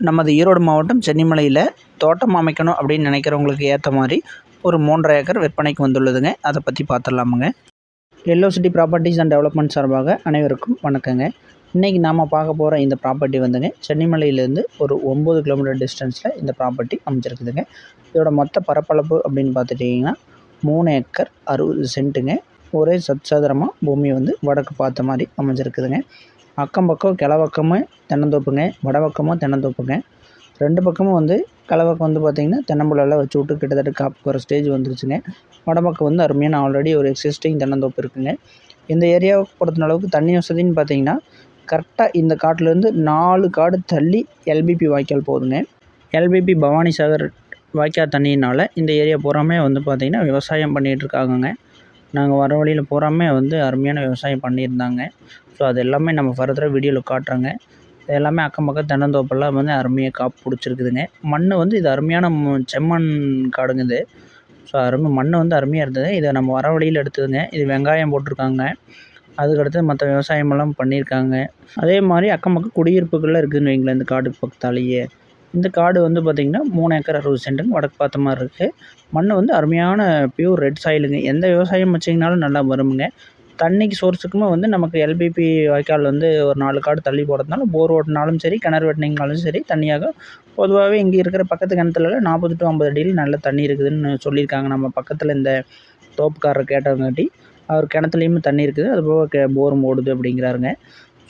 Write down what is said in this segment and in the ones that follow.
நமது ஈரோடு மாவட்டம் சென்னிமலையில் தோட்டம் அமைக்கணும் அப்படின்னு நினைக்கிறவங்களுக்கு ஏற்ற மாதிரி ஒரு மூன்றரை ஏக்கர் விற்பனைக்கு வந்துள்ளதுங்க. அதை பற்றி பார்த்துடலாமுங்க yellow city properties and development சார்பாக அனைவருக்கும் வணக்கங்க. இன்றைக்கி நாம் பார்க்க போகிற இந்த ப்ராப்பர்ட்டி வந்துங்க சென்னிமலையிலேருந்து ஒரு ஒம்பது கிலோமீட்டர் டிஸ்டன்ஸில் இந்த ப்ராப்பர்ட்டி அமைச்சிருக்குதுங்க இதோட மொத்த பரப்பளப்பு அப்படின்னு பார்த்துட்டிங்கன்னா மூணு ஏக்கர் அறுபது சென்ட்டுங்க. ஒரே சத்சாதரமாக பூமி வந்து வடக்கு பார்த்த மாதிரி அமைஞ்சிருக்குதுங்க. அக்கம் பக்கம் கிளவக்கமும் தென்னந்தோப்புங்க வடபக்கமும் தென்னந்தோப்புங்க. ரெண்டு பக்கமும் வந்து கிழப்பக்கம் வந்து பார்த்திங்கன்னா தென்னம்புலெல்லாம் வச்சு விட்டு கிட்டத்தட்ட காப்பு போகிற ஸ்டேஜ் வந்துருச்சுங்க. வடபக்கம் வந்து அருமையான ஆல்ரெடி ஒரு எக்ஸிஸ்டிங் தென்னந்தோப்பு இருக்குங்க. இந்த ஏரியாவை பொறுத்தன அளவுக்கு தண்ணி வசதின்னு பார்த்தீங்கன்னா கரெக்டாக இந்த காட்டிலேருந்து நாலு காடு தள்ளி எல்பிபி வாய்க்கால் போகுதுங்க எல்பிபி பவானி சாகர் வாய்க்கால் தண்ணியினால் இந்த ஏரியா பூராமே வந்து பார்த்திங்கன்னா விவசாயம் பண்ணிகிட்ருக்காங்கங்க நாங்கள் வர வழியில் பூராவுமே வந்து அருமையான விவசாயம் பண்ணியிருந்தாங்க. ஸோ அது எல்லாமே நம்ம ஃபர்தராக வீடியோவில் காட்டுறோங்க. இது எல்லாமே அக்கம் பக்கம் தென்னந்தோப்பெல்லாம் வந்து அருமையாக காப்பு பிடிச்சிருக்குதுங்க. மண் வந்து இது அருமையான செம்மண் காடுங்க இது. ஸோ அருமை மண் வந்து அருமையாக இருந்தது. இதை நம்ம வர வழியில் எடுத்ததுங்க. இது வெங்காயம் போட்டிருக்காங்க. அதுக்கடுத்து மற்ற விவசாயமெல்லாம் பண்ணியிருக்காங்க. அதே மாதிரி அக்கம் பக்கம் குடியிருப்புகள்லாம் இருக்குதுன்னு வைங்களேன் இந்த காட்டுக்கு பக்கத்தாலேயே. இந்த காடு வந்து பார்த்திங்கன்னா மூணு ஏக்கர் அறுபது சென்ட்டுங்க வடக்கு பார்த்த மாதிரி இருக்குது மண் வந்து அருமையான பியூர் ரெட் சாயிலுங்க எந்த விவசாயம் வச்சிங்கனாலும் நல்லா வருமுங்க. தண்ணிக்கு சோர்ஸுக்குமே வந்து நமக்கு எல்பிபி வாய்க்கால் வந்து ஒரு நாலு காடு தள்ளி போகிறதுனால போர் ஓட்டினாலும் சரி கிணறு வெட்டினீங்கனாலும் சரி தண்ணியாக பொதுவாகவே இங்கே இருக்கிற பக்கத்து கிணத்துலலாம் நாற்பது டு ஐம்பது அடியில் நல்ல தண்ணி இருக்குதுன்னு சொல்லியிருக்காங்க. நம்ம பக்கத்தில் இந்த தோப்புக்காரர் கேட்டவங்காட்டி அவர் கிணத்துலையுமே தண்ணி இருக்குது. அது போக கே போரும் ஓடுது அப்படிங்கிறாருங்க.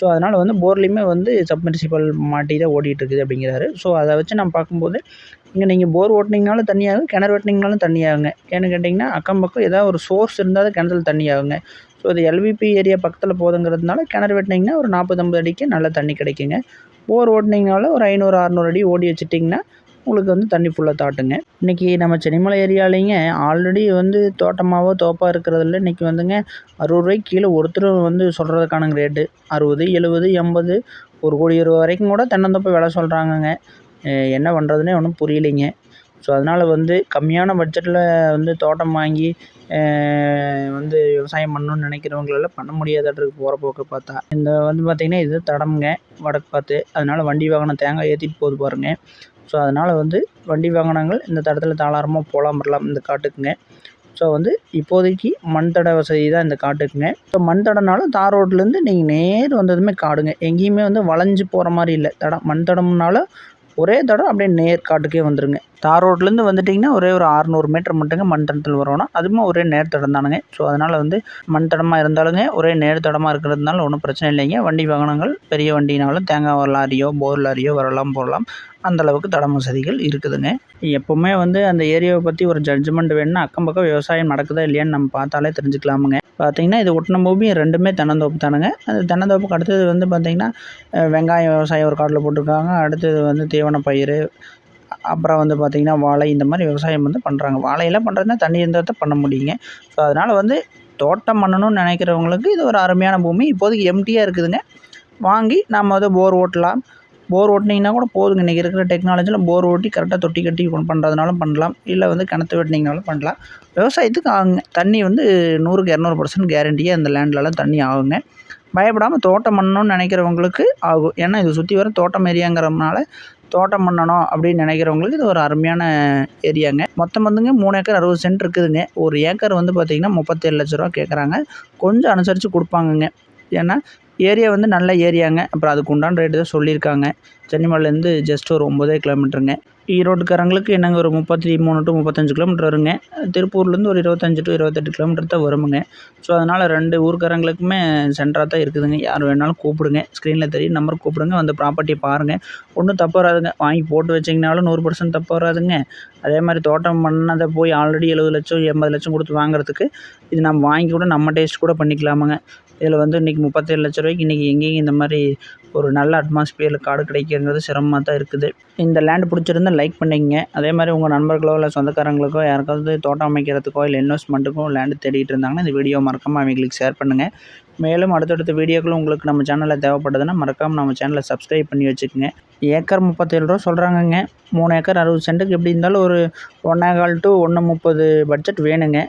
ஸோ அதனால் வந்து போர்லேயுமே வந்து சப்மெர்சிபல் மாட்டி தான் ஓடிட்டு அப்படிங்கிறாரு. ஸோ அதை வச்சு நம்ம பார்க்கும்போது இங்கே நீங்கள் போர் ஓட்டினீங்கனாலும் தண்ணி ஆகும் கிணறு வெட்டினீங்கனாலும் தண்ணி ஆகுங்க ஏன்னு கேட்டிங்கன்னா அக்கம் பக்கம் ஏதாவது ஒரு சோர்ஸ் இருந்தால் தான் கிணத்துல தண்ணி ஆகுங்க ஸோ இது எல்விபி ஏரியா பக்கத்தில் போகுதுங்கிறதுனால கிணறு வெட்டினீங்கன்னா ஒரு நாற்பது ஐம்பது அடிக்கு நல்ல தண்ணி கிடைக்குங்க. போர் ஓட்டினீங்கனாலும் ஒரு ஐநூறு அறநூறு அடி ஓடி வச்சுட்டிங்கன்னா உங்களுக்கு வந்து தண்ணி ஃபுல்லாக தாட்டுங்க. இன்றைக்கி நம்ம சென்னிமலை ஏரியாலேங்க ஆல்ரெடி வந்து தோட்டமாவோ தோப்பாக இருக்கிறதுல இன்றைக்கி வந்துங்க அறுபது ரூபாய்க்கு கீழே ஒருத்தர் வந்து சொல்கிறதுக்கானங்க ரேட்டு அறுபது எழுபது எண்பது ஒரு கோடி இருபது வரைக்கும் கூட தென்னந்தோப்பு விலை சொல்கிறாங்கங்க என்ன பண்ணுறதுனே ஒன்றும் புரியலைங்க. ஸோ அதனால் வந்து கம்மியான பட்ஜெட்டில் வந்து தோட்டம் வாங்கி வந்து விவசாயம் பண்ணணும்னு நினைக்கிறவங்களெல்லாம் பண்ண முடியாதாட்டிருக்கு போகிற போக்கு பார்த்தா. இந்த வந்து பார்த்திங்கன்னா இது தடம்ங்க வடக்கு பார்த்து. அதனால் வண்டி வாகனம் தேங்காய் ஏற்றிட்டு போகுது பாருங்க. ஸோ அதனால் வந்து வண்டி வாகனங்கள் இந்த தடத்தில் தாளாரமாக போகலாம் வரலாம் இந்த காட்டுக்குங்க. ஸோ வந்து இப்போதைக்கு மண் தட வசதி தான் இந்த காட்டுக்குங்க. ஸோ மண் தடனாலும் தார் ரோட்லேருந்து நீங்கள் நேர் வந்ததுமே காடுங்க. எங்கேயுமே வந்து வளைஞ்சு போகிற மாதிரி இல்லை. தடம் மண் தடம்னால ஒரே தடம் அப்படியே நேர்காட்டுக்கே வந்துடுங்க தார் ரோட்லேருந்து வந்துட்டிங்கன்னா ஒரே ஒரு அறநூறு மீட்டர் மட்டுங்க மண் தடத்தில் வரணும் அதுவுமே ஒரே நேர் தடம் தானுங்க. ஸோ அதனால் வந்து மண் தடமாக இருந்தாலுங்க ஒரே நேர் தடமாக இருக்கிறதுனால ஒன்றும் பிரச்சனை இல்லைங்க. வண்டி வாகனங்கள் பெரிய வண்டினாலும் தேங்காய் லாரியோ போர் லாரியோ வரலாம் போகலாம் அந்த அளவுக்கு தடம் வசதிகள் இருக்குதுங்க. எப்போவுமே வந்து அந்த ஏரியாவை பற்றி ஒரு ஜட்ஜ்மெண்ட் வேணும்னா அக்கம் பக்கம் விவசாயம் நடக்குதா இல்லையான்னு நம்ம பார்த்தாலே தெரிஞ்சுக்கலாமுங்க. பார்த்தீங்கன்னா இது ஒட்டின பூமி ரெண்டுமே தென்னந்தோப்பு தானுங்க. அந்த தென்னந்தோப்புக்கு அடுத்தது வந்து பார்த்திங்கன்னா வெங்காயம் விவசாயம் ஒரு காட்டில் போட்டிருக்காங்க. அடுத்தது வந்து தீவன பயிர் அப்புறம் வந்து பார்த்திங்கன்னா வாழை இந்த மாதிரி விவசாயம் வந்து பண்ணுறாங்க வாழையெல்லாம் பண்ணுறதுனா தண்ணி இருந்தால் தான் பண்ண முடியுங்க. ஸோ அதனால் வந்து தோட்டம் பண்ணணும்னு நினைக்கிறவங்களுக்கு இது ஒரு அருமையான பூமி. இப்போதைக்கு எம்டியாக இருக்குதுங்க. வாங்கி நம்ம வந்து போர் ஓட்டலாம். போர் ஓட்டினீங்கன்னா கூட போதுங்க. இன்றைக்கி இருக்கிற டெக்னாலஜியில் போர் ஓட்டி கரெக்டாக தொட்டி கட்டி பண்ணுறதுனாலும் பண்ணலாம். இல்லை வந்து கிணத்து வெட்டினீங்கனாலும் பண்ணலாம். விவசாயத்துக்கு ஆகுங்க. தண்ணி வந்து நூறுக்கு இரநூறு பர்சன்ட் கேரண்டியாக அந்த லேண்ட்லலாம் தண்ணி ஆகுங்க. பயப்படாமல் தோட்டம் பண்ணணும்னு நினைக்கிறவங்களுக்கு ஆகும். ஏன்னா இது சுற்றி வர தோட்டம் ஏரியாங்கிறதுனால தோட்டம் பண்ணணும் அப்படின்னு நினைக்கிறவங்களுக்கு இது ஒரு அருமையான ஏரியாங்க. மொத்தம் வந்துங்க மூணு ஏக்கர் அறுபது சென்ட் இருக்குதுங்க. ஒரு ஏக்கர் வந்து பார்த்திங்கன்னா முப்பத்தேழு லட்ச ரூபா கேட்குறாங்க கொஞ்சம் அனுசரித்து கொடுப்பாங்கங்க. ஏன்னா ஏரியா வந்து நல்ல ஏரியாங்க. அப்புறம் அதுக்கு உண்டான ரேட்டு தான் சொல்லியிருக்காங்க. சென்னிமலைலேருந்து ஜஸ்ட் ஒரு ஒம்பதே கிலோமீட்டருங்க ஈரோட்டுக்காரங்களுக்கு என்னங்க ஒரு முப்பத்தி மூணு டு முப்பத்தஞ்சு கிலோமீட்டர் வருங்க. திருப்பூர்லேருந்து ஒரு இருபத்தஞ்சு டு இருபத்தெட்டு கிலோமீட்டர் தான் வருமுங்க. ஸோ அதனால் ரெண்டு ஊர்க்காரங்களுக்குமே சென்டராக தான் இருக்குதுங்க. யார் வேணாலும் கூப்பிடுங்க. ஸ்க்ரீனில் தெரியும் நம்பர் கூப்பிடுங்க. வந்து ப்ராப்பர்ட்டியை பாருங்கள் ஒன்றும் தப்பு வராதுங்க. வாங்கி போட்டு வச்சிங்கனாலும் நூறு பர்சன்ட் தப்பு வராதுங்க. அதே மாதிரி தோட்டம் பண்ணதை போய் ஆல்ரெடி எழுபது லட்சம் எண்பது லட்சம் கொடுத்து வாங்குறதுக்கு இது நம்ம வாங்கி கூட நம்ம டேஸ்ட் கூட பண்ணிக்கலாமுங்க. இதில் வந்து இன்றைக்கி முப்பத்தேழு லட்ச ரூபாய்க்கு இன்றைக்கி எங்கேயும் இந்த மாதிரி ஒரு நல்ல அட்மாஸ்பியரில் காடு கிடைக்கிறது சிரமமாக தான் இருக்குது. இந்த லேண்ட் பிடிச்சிருந்தா லைக் பண்ணிங்க அதே மாதிரி உங்கள் நண்பர்களோ இல்லை சொந்தக்காரங்களுக்கோ யாருக்காவது தோட்டம் அமைக்கிறதுக்கோ இல்லை இன்வெஸ்ட்மெண்ட்டுக்கோ லேண்டு தேடிட்டு இருந்தாங்கன்னா இந்த வீடியோ மறக்காமல் அவங்களுக்கு ஷேர் பண்ணுங்கள் மேலும் அடுத்தடுத்த வீடியோக்களும் உங்களுக்கு நம்ம சேனலில் தேவைப்படுதுன்னா மறக்காமல் நம்ம சேனலை சப்ஸ்கிரைப் பண்ணி வச்சுக்கோங்க. ஏக்கர் முப்பத்தேழு ரூபா சொல்கிறாங்கங்க மூணு ஏக்கர் அறுபது சென்ட்டுக்கு எப்படி இருந்தாலும் ஒரு ஒன்றே கால் டு ஒன்று முப்பது பட்ஜெட் வேணுங்க.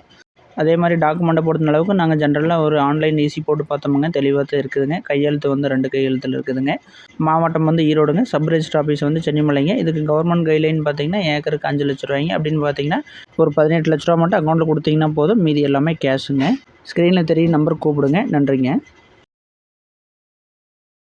அதே மாதிரி டாக்குமெண்ட்டை பொறுத்த அளவுக்கு நாங்கள் ஜென்ரலாக ஒரு ஆன்லைன் ஈஸி போட்டு பார்த்தோமுங்க. தெளிவாக தான் இருக்குதுங்க. கையெழுத்து வந்து ரெண்டு கையெழுத்தில் இருக்குதுங்க. மாவட்டம் வந்து ஈரோடுங்க. சப் ரெஜிஸ்டர் ஆஃபீஸ் வந்து சென்னிமலைங்க. இதுக்கு கவர்மெண்ட் கைட்லைன் பார்த்தீங்கன்னா ஏக்கருக்கு அஞ்சு லட்ச ரூபாய்ங்க. அப்படின்னு பார்த்தீங்கன்னா ஒரு பதினெட்டு லட்ச ரூபா மட்டும் அக்கௌண்ட்டில் கொடுத்தீங்கன்னா போதும். மீதி எல்லாமே கேஷுங்க ஸ்க்ரீனில் தெரியும் நம்பர் கூப்பிடுங்க. நன்றிங்க.